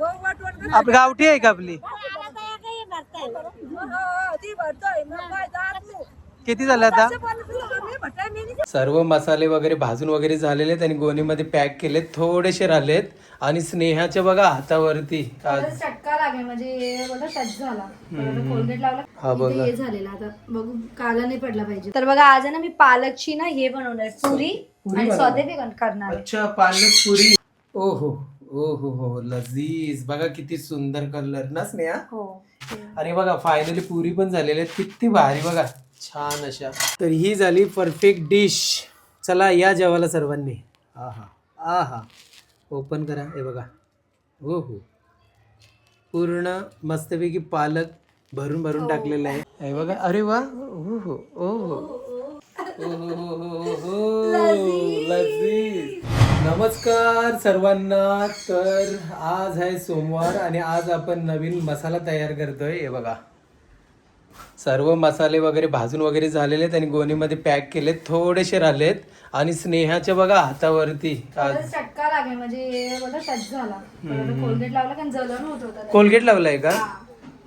आप गावठी आहे का आपली? किती झालं आता? सर्व मसाले वगैरे भाजून वगैरे झालेले आहेत आणि गोणीमध्ये पॅक केलेत थोडेसे राहिलेत. आणि स्नेहाच्या बघा हातावरती. चटका लागेल म्हणजे हे बघा टच झाला. परत कोलगेट लावला हा बघा. इथे झालेलं. आता बघू काला नाही पडला पाहिजे. तर बघा आज आहे ना मी पालकची ना हे बनवणार पुरी आणि बन- करणार आहे. अच्छा पालक पुरी. ओ हो ओ हो हो लजीज. बघा किती सुंदर कलर ना स्नेहा? हो. आणि बघा फायनली पुरी पण झालेली आहेत. किती भारी बघा. छान अशा. तर ही झाली परफेक्ट डिश चला या जेवायला सर्वांनी. आहा. आहा. ओपन करा. हे बघा. हो हो. पूर्ण मस्तपैकी पालक भरून भरून टाकलेलं आहे. हे बघा. अरे वा. हो हो. ओ हो. ओ हो हो हो हो. लजीज. नमस्कार सर्वांना. तर आज आहे सोमवार आणि आज आपण नवीन मसाला तयार करतोय. हे बघा. सर्व मसाले वगैरे भाजून वगैरे झालेले आहेत आणि गोणीमध्ये पॅक केलेत. थोडेसे राहिलेत. आणि स्नेहाच्या बघा हातावरती. आज परत चटका लागेल. म्हणजे बघा टच झाला. परत कोलगेट लावला कारण जलन होत होता कोलगेट लावलाय का?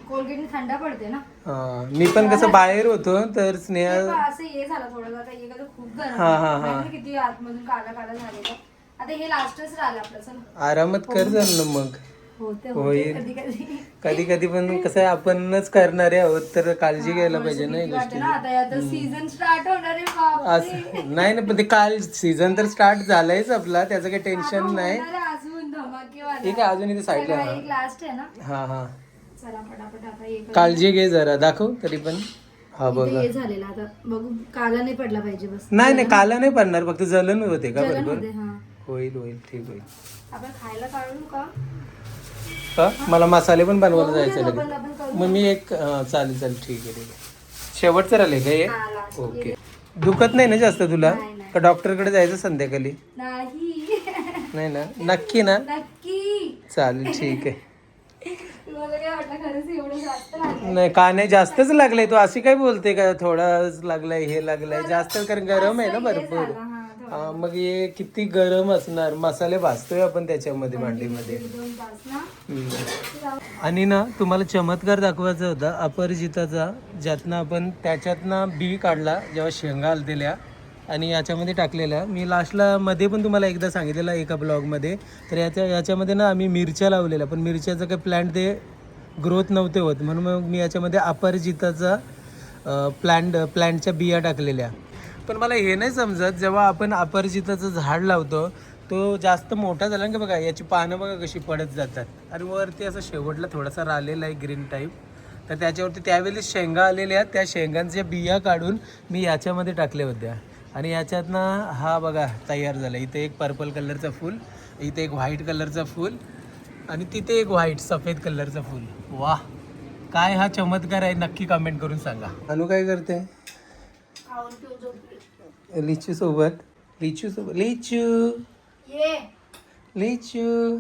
कोलगेट थंड पडते ना. हा, मी पण कसं बाहेर होतो तर स्नेहा हे असं हे झालं थोडं. आता हे कसं खूप गरम हा, हा, आहे. हा. माहिती किती आतमधून काला काला झालेलं. आता हे लास्टच राहिलं आपलं चला. आरामात कर ना मग. होते. होईल. कधी कधी. कधी कधी पण कसं आहे आपणच करणारे आहोत तर काळजी घ्यायला पाहिजे ना या वाटतं गोष्टी ना आता आता सीझन स्टार्ट होणार आहे बापरे. असं नाही ना पण ते काल सीझन तर स्टार्ट झालायच आपला त्याचं काही टेन्शन नाही होणार आहे अजून धमाकेवाला. ठीक आहे अजून इथे साईडला सगळा एक लास्ट आहे ना? हा हा. चला पटापट आता हे करू. काळजी घे जरा दाखव तरी पण. हा इथे बघा. हे झालेलं आता बघू काला नाही पडला पाहिजे बस. नाही नाही काला नाही पडणार फक्त जलन होते का? जलन बरोबर. होते, हा. होईल होईल ठीक होईल. आपण खायला काढू का? का? मला मसाले पण बनवायला जायचं आपण लगेच. आपण करू मग मी एक हा, चालेल चालेल ठीक आहे ठीक आहे. शेवटचं राहिले का हे? हा, last. ओके. दुखत नाही ना जास्त तुला? नाही, नाही. का डॉक्टरकडे जायचं संध्याकाळी? नाही. नाही ना? नक्की ना? नक्की. चालेल ठीक आहे. तुम्हाला काय वाटलं खरंच एवढं जास्त लागलं नाही का नाही? जास्तच लागलंय. तू अशी काय बोलते का? थोडाच लागलाय हे लागलाय. जास्त कारण गरम आहे ना भरपूर. हा मग हे किती गरम असणार? मसाले भाजतोय आपण त्याच्यामध्ये भांडीमध्ये. आणि ना तुम्हाला चमत्कार दाखवायचा होता अपरिजिताचा ज्यातनं आपण त्याच्यातनं बी काढला जेव्हा शेंगा आलतेल्या आणि याच्यामध्ये टाकलेल्या. मी लास्टला मध्ये पण तुम्हाला एकदा सांगितलेलं एका ब्लॉगमध्ये तर याच्या याच्यामध्ये ना आम्ही मिरच्या लावलेल्या पण मिरच्याचं काही प्लॅन्ट ते ग्रोथ नव्हते होत. म्हणून मग मी याच्यामध्ये अपरिजिताचा प्लॅन्ट प्लॅन्टच्या बिया टाकलेल्या. पण मला हे नाही समजत. जेव्हा आपण अपरिजिताचं झाड लावतो तो जास्त मोठा झाला ना की बघा याची पानं बघा कशी पडत जातात. आणि वरती असं शेवटला थोडासा राहिलेला आहे ग्रीन टाईप तर त्याच्यावरती त्यावेळी शेंगा आलेल्या त्या शेंगांच्या बिया काढून मी याच्यामध्ये टाकल्या होत्या. आणि याच्यातनं हा बघा तयार झाला. इथे एक पर्पल कलरचं फूल इथे एक व्हाईट कलरचं फूल आणि तिथे एक व्हाईट सफेद कलरचं फूल. वा काय हा चमत्कार आहे नक्की कमेंट करून सांगा. अनु काय करते. लिचू सोबत. लिचू सोबत. लिचू. ये. लिचू.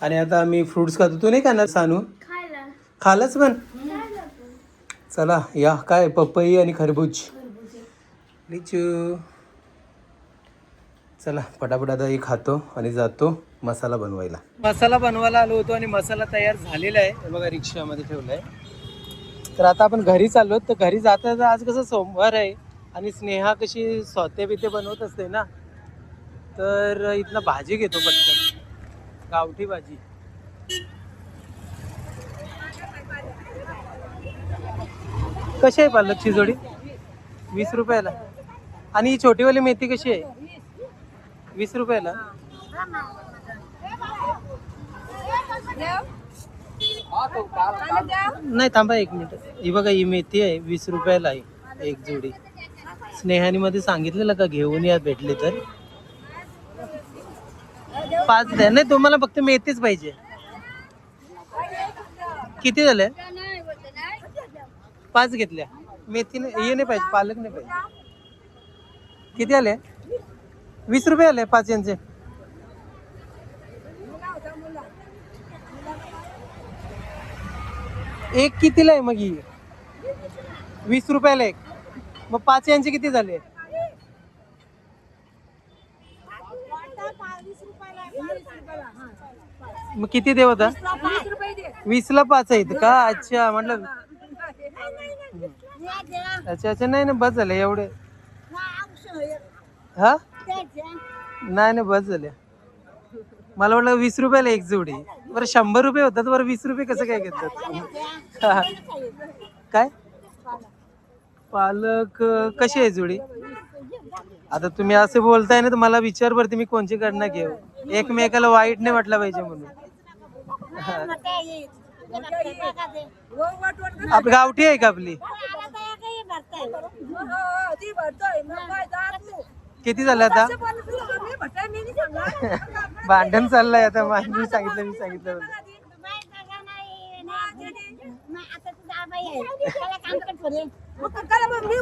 आणि आता आम्ही फ्रुट्स खातो. तू नाही खाणार सानू? खालच पण. चला या. काय? पपई आणि खरबूज. लिचू. चला पटापट आता हे खातो आणि जातो मसाला बनवायला. मसाला बनवायला आलो होतो आणि मसाला तयार झालेला आहे. बघा रिक्षामध्ये ठेवलाय. तर आता आपण घरी चाललो तर घरी जाता आज कसं सोमवार आहे. आणि स्नेहा कशी स्वते बिते बनवत असते ना तर इथनं भाजी घेतो पटकन. गावठी भाजी. कशी आहे पालकची जोडी वीस रुपयाला. आणि ही छोटीवाली मेथी कशी आहे? वीस रुपयाला. नाही थांबा एक मिनिट. ही बघा ही मेथी आहे वीस रुपयाला आहे एक जोडी. स्नेहानी मध्ये सांगितलेलं का घेऊन या भेटले तर? पाच द्या. नाही तुम्हाला फक्त मेथीच पाहिजे. किती झाले? पाच घेतल्या. मेथी नाही हे नाही पाहिजे पालक नाही पाहिजे. किती आले? वीस रुपये आले पाच यांचे. एक कितीला आहे मग ही? वीस रुपयाला एक. मग पाच यांचे किती झाले? मग किती देव होता वीसला पाच आहेत का? अच्छा म्हटलं अच्छा अच्छा नाही ना बस झालं एवढे. हा? नाही नाही बस झाले. मला वाटलं वीस रुपयाला एक जोडी. बरं शंभर रुपये होतात बरं वीस रुपये कसं काय घेतात? हा. काय? पालक कशी आहे जुडी? आता तुम्ही असं बोलताय ना तर मला विचार पडते मी कोणची कडनं घेऊ? एकमेकाला वाईट नाही म्हटलं पाहिजे म्हणून. आपली गावठी आहे का आपली? किती झालं आता? भांडण चाललंय आता मी सांगितलं मी सांगितलं.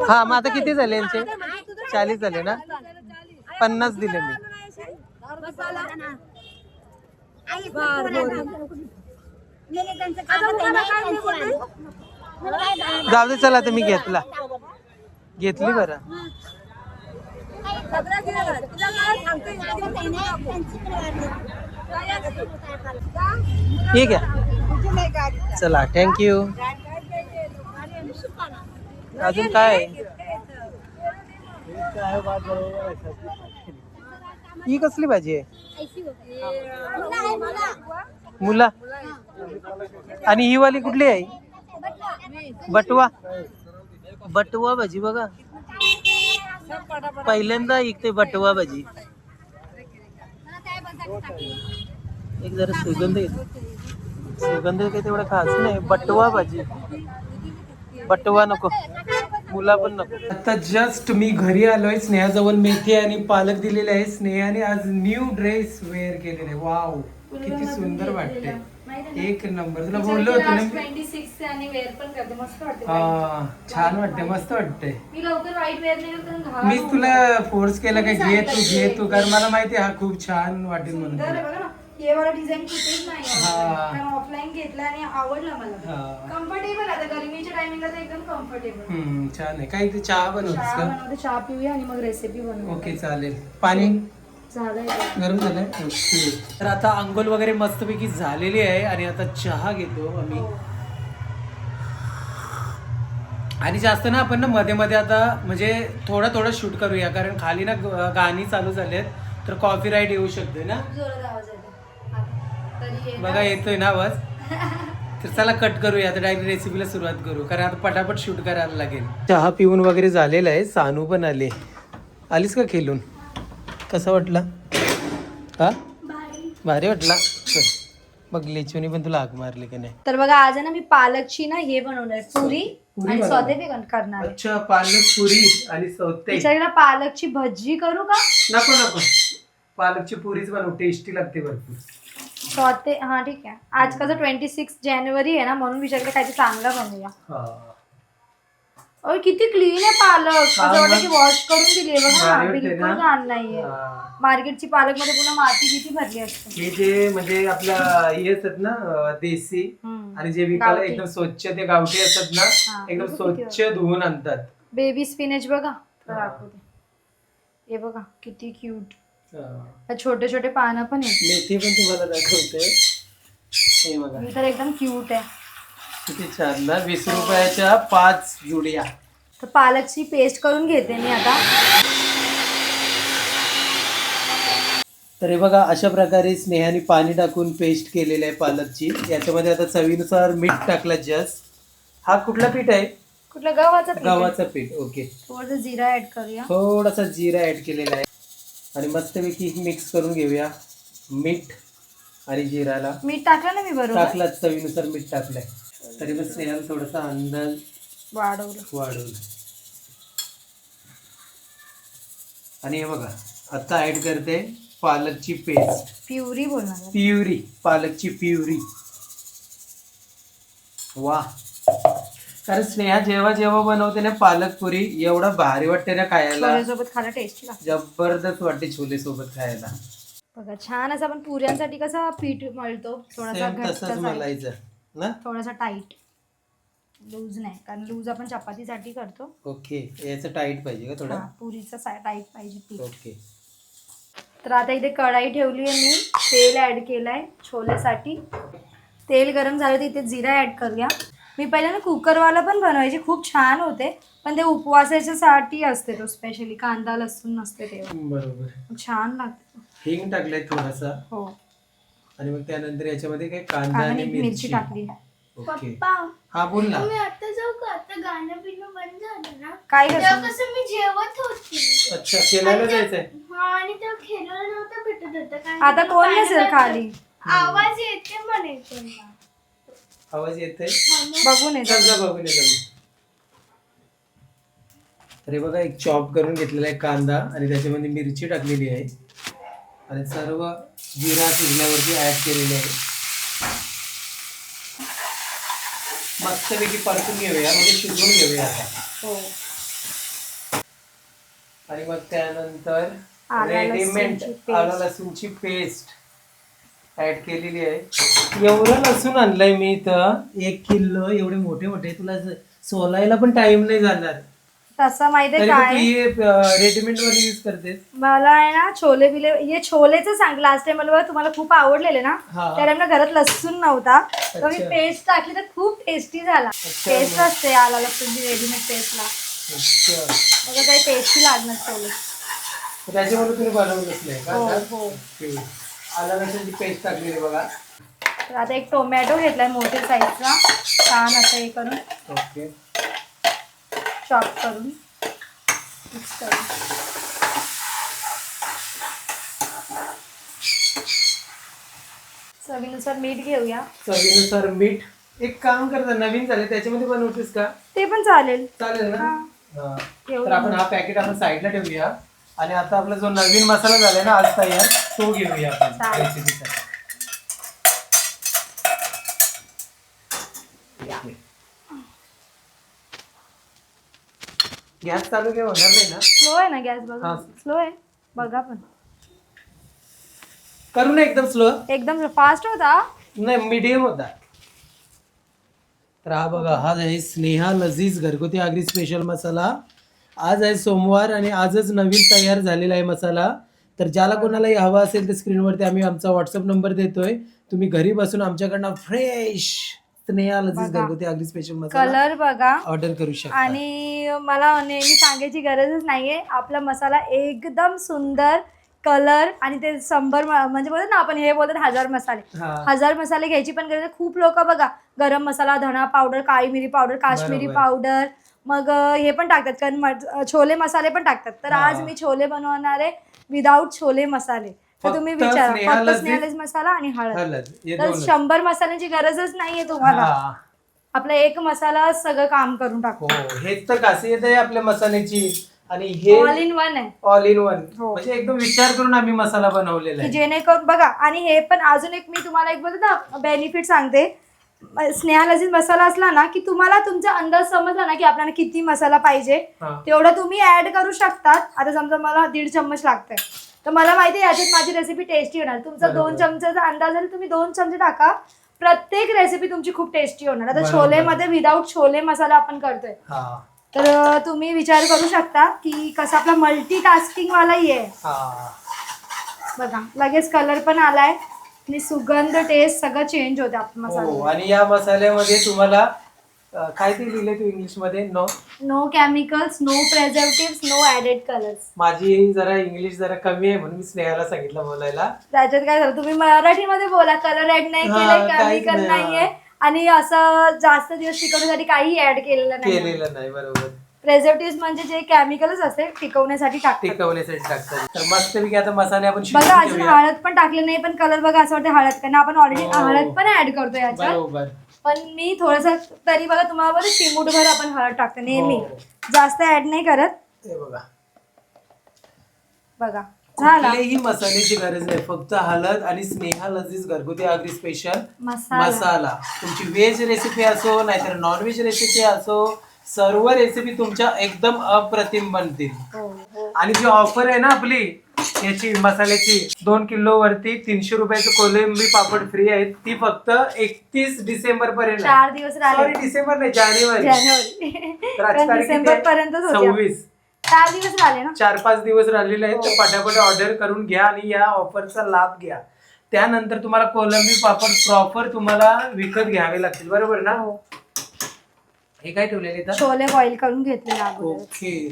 हा मग आता किती झाले यांचे? चाळीस झाले ना? पन्नास दिले मी. जाऊ. दे चला आता मी घेतला. घेतली बरं. ठीक आहे. चला थँक्यू अजून काय? आहे? ही कसली भाजी आहे? मुला. आणि ही वाली कुठली आहे? बटवा. बटवा भाजी बघा. पहिल्यांदा इकते बटवा भाजी. एक जरा सुगंध येतो सुगंध काही तेवढा खास नाही बटवा भाजी. बटवा नको. मुला पण नको. आता जस्ट मी घरी आलोय स्नेहाजवळ मेथी आणि पालक दिलेले आहे स्नेहाने आज न्यू ड्रेस वेअर केलेले वाव किती सुंदर वाटते एक नंबर तुला बोललो होतो ना मी. ट्वेंटी सिक्स आणि वेअर पण करते. मस्त वाटते हा छान वाटते मस्त वाटते मी तुला फोर्स केला का घे तू घे तू कारण मला माहिती आहे हा खूप छान वाटेल म्हणून हे वाला डिझाईन कुठेच नाही हा. कारण ऑफलाईन घेतला आणि आवडला मला. हा. कम्फर्टेबल आता गरमीच्या टायमिंगला तर एकदम कम्फर्टेबल हम्म छान आहे. काय ते चहा बनवतेस चहा का? बनवते चहा पिऊया आणि मग रेसिपी बनवू ओके चालेल. पाणी? झालंय गरम झालंय? ओके. तर आता आंघोळ वगैरे मस्तपैकी झालेली आहे आणि आता चहा घेतो आम्ही. आणि जास्त ना आपण ना मध्ये मध्ये आता म्हणजे थोडं थोडं शूट करूया. कारण खाली ना ग- गाणी चालू झालेत. तर कॉपी राईट येऊ शकते ना? जोरात आवाज. तरी बघा येतोय ना आवाज? तर चला कट करूया आता डायरेक्ट रेसिपीला सुरुवात करू कारण आता पटापट शूट करायला लागेल. चहा पिऊन वगैरे झालेला आहे सानू पण आले. आलीस का खेळून कसा वाटला? हा? भारी. वाटला. बघ लेचूनी पण तुला हाक मारली का नाही. तर बघा आज आहे ना मी पालकची ना हे बनवणार पुरी पुरी आणि बनवणार. स्वते बी करणार आहे. अच्छा पालक पुरी आणि सौते. विचारला पालकची भजी करू का? नको नको. पालकची पुरीच बनव टेस्टी लागते भरपूर. स्वते हा ठीक आहे आज कसं ट्वेंटी सिक्स जानेवारी आहे ना म्हणून विचारलं काहीतरी चांगला बनवूया हा अरे किती क्लीन आहे पालक असं वाटतं मग. की वॉश करून दिली आहे बघा बिलकुल ना? घाण नाहीये. मार्केटची पालकमध्ये पुन्हा माती किती भरली असते हे जे म्हणजे आपल्या हे असतात ना अं, देसी. आणि जे विकायला गावठी. एकदम स्वच्छ ते गावठी असतात ना एकदम बघू किती स्वच्छ धुवून आणतात बेबी स्पिनेच बघा हा. दाखवते हे बघा किती क्यूट. छोटे छोटे पानं पण आहेत. मेथी पण तुम्हाला दाखवते. हे बघा. ही तर एकदम क्यूट आहे. किती छान ना. वीस रुपयाच्या पाच जुड्या. तर पालकची पेस्ट करून घेते मी आता. तर हे बघा अशा प्रकारे स्नेहाने पाणी टाकून पेस्ट केलेलं आहे पालकची. याच्यामध्ये आता चवीनुसार मीठ टाकलं जस्ट हा कुठला पीठ आहे? कुठलं गव्हाचं. गव्हाचं पीठ. ओके थोडंसं जिरा ऍड करूया. थोडासा जिरा ऍड केलेला आहे. आणि मस्तपैकी मिक्स करून घेऊया. मीठ आणि जिराला मीठ टाकलं ना मी बरोबर? टाकला चवीनुसार मीठ टाकलंय. तरी पण स्नेहाला थोडासा अंदाज वाढवलं. वाढवलं. आणि हे बघा आता ऍड करते पालकची पेस्ट प्युरी बोलणार. प्युरी पालकची प्युरी. वा कारण स्नेहा जेव्हा जेव्हा बनवते ना पालक पुरी एवढा भारी वाटते ना खायला. टेस्टी लागतं. जबरदस्त वाटते छोले सोबत खायला. बघा छान असं आपण पुऱ्यांसाठी कसं पीठ मळतो थोडासा सेम घट्ट तसंच सारखं. मलायचं ना? थोडासा टाईट लूज नाही कारण लूज आपण चपातीसाठी करतो. ओके याचं टाईट पाहिजे का हा थोडा पुरीचा टाईट पाहिजे पीठ. ओके तर आता इथे कढाई ठेवली आहे मी. तेल ऍड केलंय छोलेसाठी तेल गरम झालं तर इथे जिरा ऍड करूया. मी पहिले ना कुकरवाला पण बनवायचे खूप छान होते. पण ते उपवासाच्यासाठी असते तो स्पेशली कांदा लसूण नसते तेव्हा. बरोबर. छान लागते. हिंग टाकलाय थोडासा. हो. आणि मग त्यानंतर याच्यामध्ये काय कांदा कांदा आणि मिरची. टाकली. ओके. पप्पा हा बोल ना. मी आता जाऊ का? आता गाणं पिणं बंद झालं ना? काय तेव्हा कसं? मी जेवत होती. अच्छा खेळायला जायचंय. हा आणि तेव्हा खेळायला नव्हतं भेटत होतं कारण आता कोण नसेल. खाली? आवाज येते म्हणायचं मला. आवाज येतोय? बघून येतो. बघून येतो हे बघा एक चॉप करून घेतलेला आहे कांदा आणि त्याच्यामध्ये मिरची टाकलेली आहे. आणि सर्व जिरा शिजल्यावरती ऍड केलेले आहे. मस्तपैकी परतून घेऊया म्हणजे शिजवून घेऊया आता. हो. आणि मग त्यानंतर रेडीमेड. आलं लसूणची पेस्ट ऍड केलेली आहे. एवढं लसूण आणलंय मी इथं. एक किलो एवढे मोठे मोठे. तुला ज- सोलायला पण टाइम नाही जाणार. तसं माहितीये तरी तू काय रेडीमेडमध्ये यूज करतेस. मला आहे ना छोले बिले हे छोलेच सांग. लास्ट टाइम मला तुम्हाला खूप आवडलेले ना? हा. त्या टाइमला घरात लसूण नव्हता. तर मी अच्छा. पेस्ट टाकली तर खूप टेस्टी झाला. अच्छा, मग. असते आला लसूणची रेडीमेड पेस्टला अच्छा. बघा काही टेस्टी लागणार छोले तर त्याच्यामध्ये तुम्ही बनवलंच नाही का? हो? हो. आलं लसूणची पेस्ट टाकलेली बघा. तर आता एक टोमॅटो घेतलाय मोठ्या साईजचा छान असं हे करून. ओके. चॉप करून. मिक्स करून. चवीनुसार मीठ घेऊया. चवीनुसार मीठ. एक काम करता नवीन झाले त्याच्यामध्ये बनवतेस का? ते पण चालेल. चालेल ना? हा. तर आपण हा पॅकेट आपण साईडला ठेवूया. आणि आता आपला जो नवीन मसाला झालाय ना आज तयार तो घेऊया आपण. चालेल. रेसिपीचा गॅस चालू काय होणार नाही ना? स्लो आहे ना गॅस बघा. हा. स्लो आहे. बघा पण. करू ना एकदम स्लो. एकदम फास्ट होता? नाही मीडियम होता. तर हा बघा हा आहे स्नेहा लजीज घरगुती आगरी स्पेशल मसाला. आज आहे सोमवार आणि आजच नवीन तयार झालेला आहे मसाला. तर ज्याला कोणालाही हवा असेल तर स्क्रीनवरती आम्ही आमचा व्हॉट्सअप नंबर देतोय. तुम्ही घरी बसून आमच्याकडनं फ्रेश स्नेहा लजीज बघा. घरगुती आगरी स्पेशल मसाला कलर बघा. ऑर्डर करू शकता. आणि मला नेहमी सांगायची गरजच नाहीये. आपला मसाला एकदम सुंदर कलर आणि ते शंभर म- म्हणजे बोलतो ना आपण हे बोलतो हजार मसाले. हा. हजार मसाले घ्यायची पण गरज नाही. खूप लोक बघा गरम मसाला धणा पावडर काळी मिरी पावडर काश्मीरी बरोबर. पावडर मग अं, हे पण टाकतात. कारण मट- अं, छोले मसाले पण टाकतात. तर हा. आज मी छोले बनवणार आहे. विदाऊट छोले मसाले. तर तुम्ही फक्त विचारा फक्त स्नेहालेज मसाला आणि हळद. हळद हे तर दोनच. शंभर मसाल्यांची गरजच नाहीये तुम्हाला. हा. आपला एक मसाला सगळं काम करून टाकतो. हो हेच तर खासियत आहे आपल्या मसाल्याची. आणि हे ऑल इन वन आहे. ऑल इन वन हो. म्हणजे एकदम विचार करून आम्ही मसाला बनवलेला की आहे. जेणेकरून बघा आणि हे पण अजून एक मी तुम्हाला एक बोलतो ना बेनिफिट सांगते. स्नेहा लजीज मसाला असला ना की तुम्हाला तुमचा अंदाज समजला ना की आपल्याला किती मसाला पाहिजे हा. तेवढं तुम्ही ऍड करू शकतात. आता समजा मला दीड चम्मच लागतंय. तर मला माहिती आहे याच्यात माझी रेसिपी टेस्टी होणार. तुमचा बरोबर. दोन चमचाचा अंदाज आहे तुम्ही दोन चमचे टाका. प्रत्येक रेसिपी तुमची खूप टेस्टी होणार. आता बरोबर. छोलेमध्ये विदाऊट छोले मसाला आपण करतोय. हा. तर अं, तुम्ही विचार करू शकता की कसा आपला मल्टी टास्किंग वालाही आहे. हा. बघा लगेच कलर पण आलाय. आणि सुगंध टेस्ट सगळं चेंज होते आपला हो मसाला आणि या मसाल्यामध्ये तुम्हाला अं, काय ते लिहिले तू इंग्लिशमध्ये no no chemicals no preservative no added colours माझी जरा इंग्लिश जरा कमी आहे म्हणून मी स्नेहाला सांगितलं बोलायला. त्याच्यात काय झालं तुम्ही मराठीमध्ये बोला कलर ऍड नाही हा, केले काहीच केमिकल नाही, नाहीये. आणि असं जास्त दिवस टिकवण्यासाठी काही ऍड केलेलं नाही. केलेलं नाही बरोबर. प्रेझर्वेटिव्ह म्हणजे जे केमिकलच असते टिकवण्यासाठी टाकतात. टिकवण्यासाठी टाकतात. तर मस्तपैकी आता मसाले आपण बघा अजून घेऊया. हळद पण टाकले नाही पण कलर बघा असं वाटतं हळद. कारण आपण ऑलरेडी हो. हळद पण ऍड करतो याच्यात. बरोबर. पण मी थोडस तरी बघा तुम्हाला बघा चिमूटभर आपण हळद टाकतो नेहमी. हो. जास्त ऍड नाही करत. हे बघा. बघा. झाला. कुठल्याही मसाल्याची गरज नाही. फक्त हळद आणि स्नेहा लजीज घरगुती आगरी स्पेशल मसाला. मसाला. तुमची व्हेज रेसिपी असो नाहीतर नॉन व्हेज रेसिपी असो सर्व रेसिपी तुमच्या एकदम अप्रतिम बनतील. हो हो. आणि जी ऑफर आहे ना आपली याची मसाल्याची दोन किलो वरती तीनशे रुपयाचं कोलंबी पापड फ्री आहे ती फक्त एकतीस डिसेंबर पर्यंत चार दिवस सॉरी डिसेंबर नाही जानेवारी? होत्या. सव्वीस. चार दिवस राहिले ना? चार पाच दिवस राहिलेले आहेत तर हो. पटापट ऑर्डर करून घ्या आणि या ऑफरचा लाभ घ्या. त्यानंतर तुम्हाला कोलंबी पापड प्रॉपर तुम्हाला विकत घ्यावे लागतील. बरोबर ना? हो हे काय ठेवलेले इथं छोले बॉईल करून घेतलेले अगोदर ओके.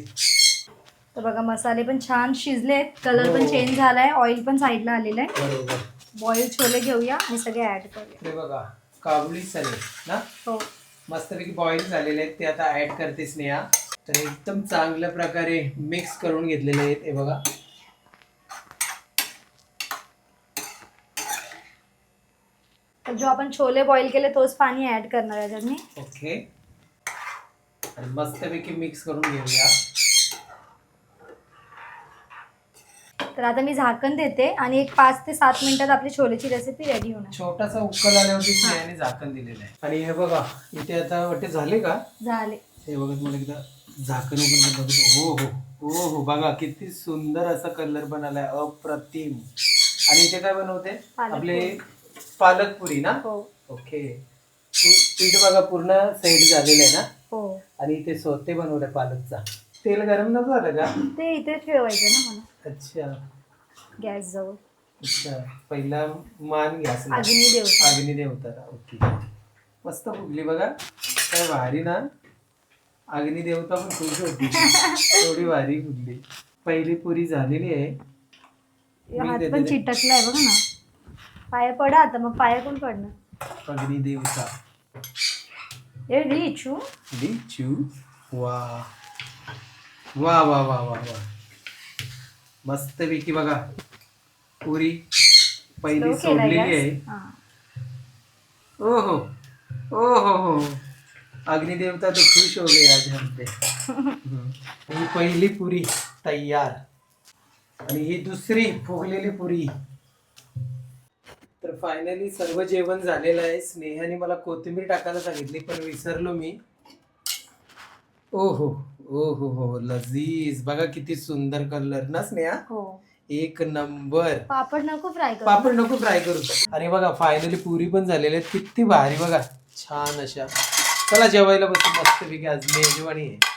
तर बघा मसाले पण छान शिजलेत. कलर पण हो. चेंज झालाय. ऑइल पण साईडला आलेलं आहे. बरोबर. बॉईल छोले घेऊया आणि सगळे ऍड करूया. हे बघा काबुली चणे ना? हो. मस्तपैकी बॉईल झालेले आहेत. ते आता ऍड करते स्नेहा. तर एकदम चांगल्या प्रकारे मिक्स करून घेतलेले आहेत. हे बघा. तर जो आपण छोले बॉईल केले तोच पाणी ऍड करणार आहे त्यात मी ओके. आणि मस्तपैकी मिक्स करून घेऊया. तर आता मी झाकण देते आणि एक पाच ते सात मिनिटात आपली छोलेची रेसिपी रेडी होणार. छोटासा उकल आल्यावरती स्नेहाने झाकण दिलेलं आहे. आणि हे बघा इथे आता वाटते झाले का? झाले. हे बघा तुम्हाला एकदा झाकण करून बघतो हो हो हो हो बघा किती सुंदर असा कलर बनलाय अप्रतिम. आणि इथे काय बनवते? पालक आपले पालक पुरी ना? हो. ओके पीठ बघा पूर्ण सेट झालेलं आहे ना? हो. आणि इथे सोते बनवले पालकचा. तेल गरम नव्हतं झालं का? ते इथे ठेवायचं ना मला. अच्छा. गॅस जवळ. अच्छा. पहिला मान घ्या असं. अग्नी देवता. अग्नी देवताला. ओके. मस्त फुगली बघा. काय भारी ना? अग्नी देवता पण खुश होती. थोडी भारी फुगली. पहिली पुरी झालेली आहे. मी हात देते पण. चिटकलाय बघा ना. पाय पडा आता मग पाय कोण पडणार? अग्नी देवता. रिचू लिचू वा वा वा वा वा वा मस्त पैकी बघा. पुरी. पहिली सोडलेली. आहे. हा. ओ हो ओ हो. हो अग्निदेवता तो खुश हो गए आज हमसे हम्म. ही पहिली पुरी तयार. आणि ही दुसरी फुगलेली पुरी. तर फायनली सर्व जेवण झालेलं आहे. स्नेहाने मला कोथिंबीर टाकायला सांगितली पण विसरलो मी. ओ हो ओ हो हो लजीज. बघा किती सुंदर कलर ना स्नेहा? हो. एक नंबर. पापड नको फ्राय कर. पापड नको फ्राय करू. आणि बघा फायनली पुरी पण झालेली आहेत. किती भारी बघा. छान अशा. चला जेवायला बसू. मस्तपैकी आज मेजवानी आहे.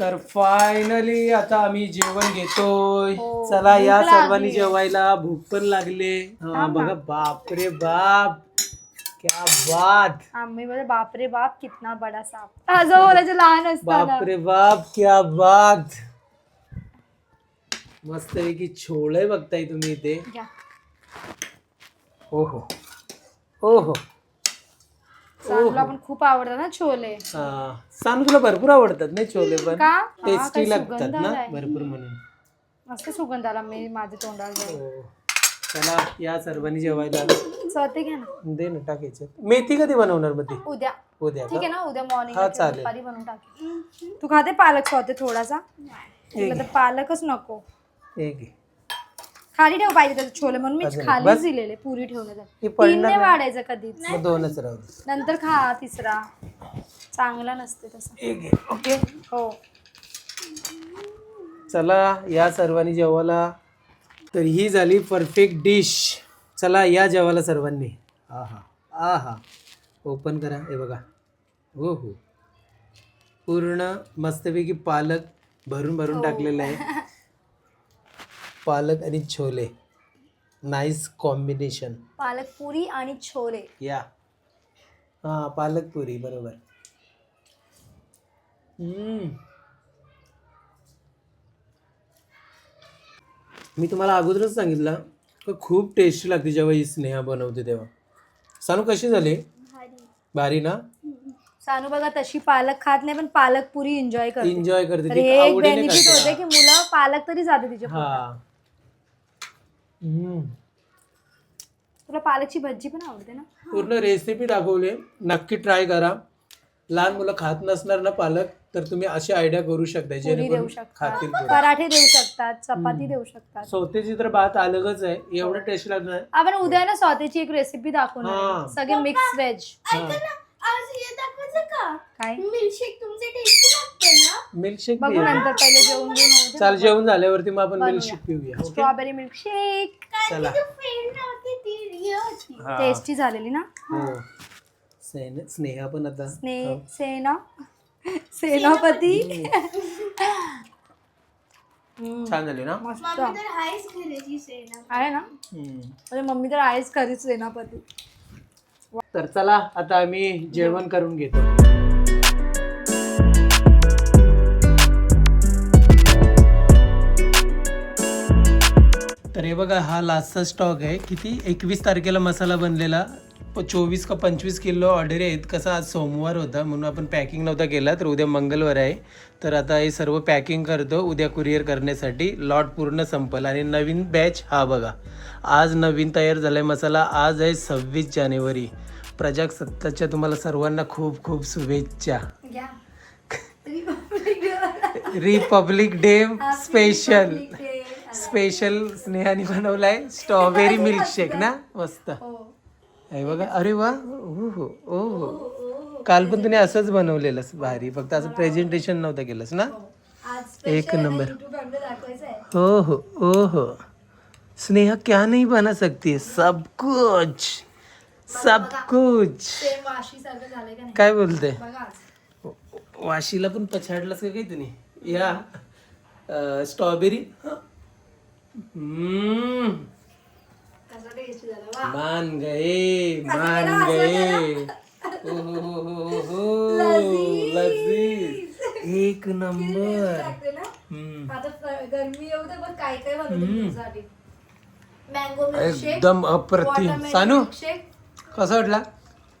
तर फायनली आता आम्ही जेवण घेतोय. हो, चला भूक या लागली. सर्वांनी जेवायला. भूक पण लागले. हा. बघा बाप रे बाप. क्या बात. आम्ही बोले बापरे बाप कितना बडा साप. बोलायचं लहान असताना. बाप रे बाप क्या बात. मस्तपैकी छोळे बघताय तुम्ही इथे. घ्या. ओहो. ओहो. सानूला पण खूप आवडतात ना छोले. हा सांग तुला भरपूर आवडतात नाही छोले पण. का? हा, टेस्टी लागतात सुगंध ना आलाय. भरपूर म्हणून. मस्त सुगंध आला मी माझ्या तोंडाला. हो. चला या सर्वांनी जेवायला. स्वतः घ्या ना. दे ना टाकायचं मेथी कधी बनवणार मग ती? उद्या. उद्या ठीक आहे का ना उद्या मॉर्निंग हा, चालेल. दुपारी बनवून टाक तू खाते पालक स्वतः थोडासा. तुला तर पालकच नको. एक घे. खाली ठेव पाहिजे त्याचे छोले म्हणून मी. खालीच? दिलेले पुरी ठेवण्यासाठी तीन नाही. वाढायचं कधीच. मग दोनच राहू दे. नंतर खा तिसरा. चांगला नसते तसं. एक ओके? हो. चला या सर्वांनी जेवायला. तर ही झाली परफेक्ट डिश चला या जेवायला सर्वांनी. हा हा आ हा ओपन करा. हे बघा. हो हो पूर्ण मस्तपैकी पालक भरून भरून हो. टाकलेलं आहे. पालक आणि छोले. नाईस कॉम्बिनेशन पालक पुरी आणि छोले. या. हा पालक पुरी बरोबर. हम्म. मी तुम्हाला अगोदरच सांगितलं का खूप टेस्टी लागते जेव्हा ही स्नेहा बनवते तेव्हा. सांगू कशी झाली? भारी. ना? सानू बघा तशी पालक खात नाही पण पालक पुरी एन्जॉय करते. एन्जॉय करते. तर ती हे एक आवडीने बेनिफिट खाते. होते की मुलं पालक तरी जाते तिच्या हा. पोटात. तुला पालकची भजी पण आवडते ना? पूर्ण रेसिपी दाखवली नक्की ट्राय करा. लहान मुलं खात नसणार ना पालक तर तुम्ही अशी आयडिया करू शकता पुरी जेणेकरून देऊ शकतात खातील पोरं. पराठे देऊ शकतात चपाती देऊ शकतात. स्वतःची तर बात अलगच आहे. एवढं टेस्ट लागणार. आपण उद्या ना स्वतःची एक रेसिपी हा. दाखवणार सगळे मिक्स व्हेज ऐका ना आज हे दाखवायचं का? काय? मिल्कशेक तुमचे टेस्टी लागतं ना? मिल्कशेक बघू नंतर पहिले जेवून घेऊन चाल जेवण झाल्यावरती मग आपण बनवूया. मिल्कशेक पिऊया ओके? स्ट्रॉबेरी मिल्कशेक चला. फ्रेंड नव्हती ती रिया होती. हा. टेस्टी झालेली ना? हो. स्नेह- स्नेहा पण आता. स्ने हो. सेना. सेनापती. हम्म. छान झाली ना? मस्त. मम्मी तर हायच खरेची सेना आहे ना? हम्म. म्हणजे मम्मी तर आहेच खरीच सेनापती. तर चला आता आम्ही जेवण करून घेतो. तर हे बघा हा लास्टचा स्टॉक आहे. किती? एकवीस तारखेला मसाला बनलेला. चोवीस का पंचवीस किलो ऑर्डर आहेत. कसा आज सोमवार होता म्हणून आपण पॅकिंग नव्हता केला तर उद्या मंगळवार आहे. तर आता हे सर्व पॅकिंग करतो उद्या कुरिअर करण्यासाठी. लॉट पूर्ण संपल आणि नवीन बॅच हा बघा. आज नवीन तयार झालाय मसाला. आज आहे सव्वीस जानेवारी. प्रजासत्ताकच्या तुम्हाला सर्वांना खूप खूप शुभेच्छा. रिपब्लिक डे स्पेशल स्पेशल स्नेहाने बनवलाय. स्ट्रॉबेरी मिल्कशेक ना? मस्त. हो बघा. अरे वा. हो हो ओ हो काल पण तुम्ही असंच बनवलेलंस भारी. फक्त असं प्रेझेंटेशन नव्हतं केलंस ना? एक नंबर. हो हो. ओ हो स्नेहा क्या नाही बना सकती? सब कुछ. सब कुछ. काय बोलते? वाशीला पण पछाडलास का काही तुम्ही? या. स्ट्रॉबेरी हम्म. मान गए मान गए. लजीज. एक नंबर. लागते ना? हम्म. आता फ- गरमी येऊ दे बघ काय काय बनवतो तुझ्यासाठी मँगो मिल्कशेक एकदम अप्रतिम. सानू मिल्कशेक. कसा वाटला?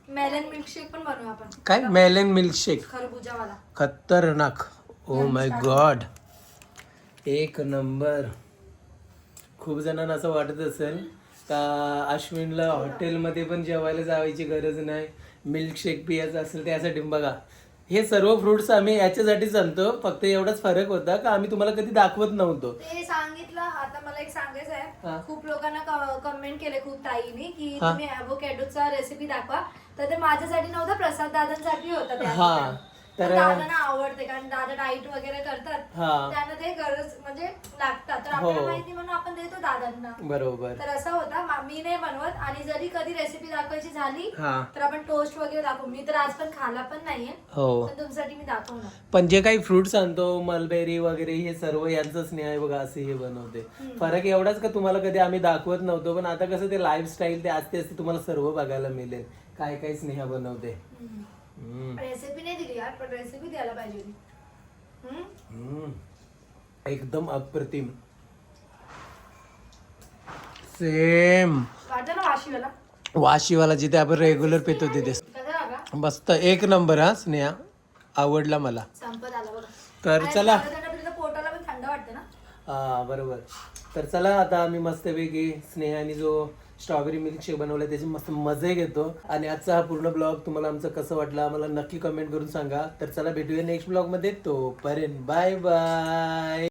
मेलन मिल्कशेक पण बनवू आपण. काय? Melon milkshake. खरबुजावाला. खतरनाक. Oh my god. एक नंबर. खूप जणांना असं वाटत असेल का अश्विनला हॉटेलमध्ये पण जेवायला जायची गरज नाही मिल्कशेक पियाचं असेल त्यासाठी बघा हे सर्व फ्रुट्स आम्ही याच्यासाठीच आणतो फक्त एवढाच फरक होता का आम्ही तुम्हाला कधी दाखवत नव्हतो ते सांगितलं आता मला एक सांगायचं हा. आहे खूप लोकांना कमेंट केले खूप ताईने की हा. तुम्ही अॅव्होकॅडोचा रेसिपी दाखवा तर ते माझ्यासाठी नव्हतं प्रसाद दादांसाठी होतं हा. तर- दादांना आवडते कारण दादा डाईट वगैरे करतात हा. त्यांना ते गरज म्हणजे लागतात. तर हो. आपल्याला माहिती म्हणून आपण देतो दादांना. बरोबर. तर असं होता मा- मी नाही बनवत आणि जरी कधी रेसिपी दाखवायची झाली हा. तर आपण टोस्ट वगैरे दाखवू. मी तर आज पण खाला पण नाहीये हो. पण तुमच्यासाठी मी दाखवणार. पण जे काही फ्रुट्स आणतो मलबेरी वगैरे हे सर्व यांचं स्नेह आहे बघा असे हे बनवते. फरक एवढाच का तुम्हाला कधी आम्ही दाखवत नव्हतो पण आता कसं ते लाईफस्टाईल ते असते असते तुम्हाला सर्व बघायला मिळेल. काय काय स्नेहा बनवते. हम्म. रेसिपी नाही दिली यार पण रेसिपी द्यायला पाहिजे. होती हम्म? हम्म. एकदम अप्रतिम. सेम ना वाशीवाला? वाशीवाला जिथे आपण रेग्युलर पितो तिथे. कसा मस्त. एक नंबर हा स्नेहा. आवडला मला. संपत आला बघा. तर आणि चला. पोटाला पण थंड वाटतं ना? हा बरोबर. तर चला आता आम्ही मस्तपैकी स्नेहाने जो स्ट्रॉबेरी मिल्कशेक बनवला त्याची मस्त मजे घेतो. आणि आजचा हा पूर्ण ब्लॉग तुम्हाला आमचा कसं वाटला मला नक्की कमेंट करून सांगा. तर चला भेटूया नेक्स्ट ब्लॉगमध्ये तो पर्यंत बाय बाय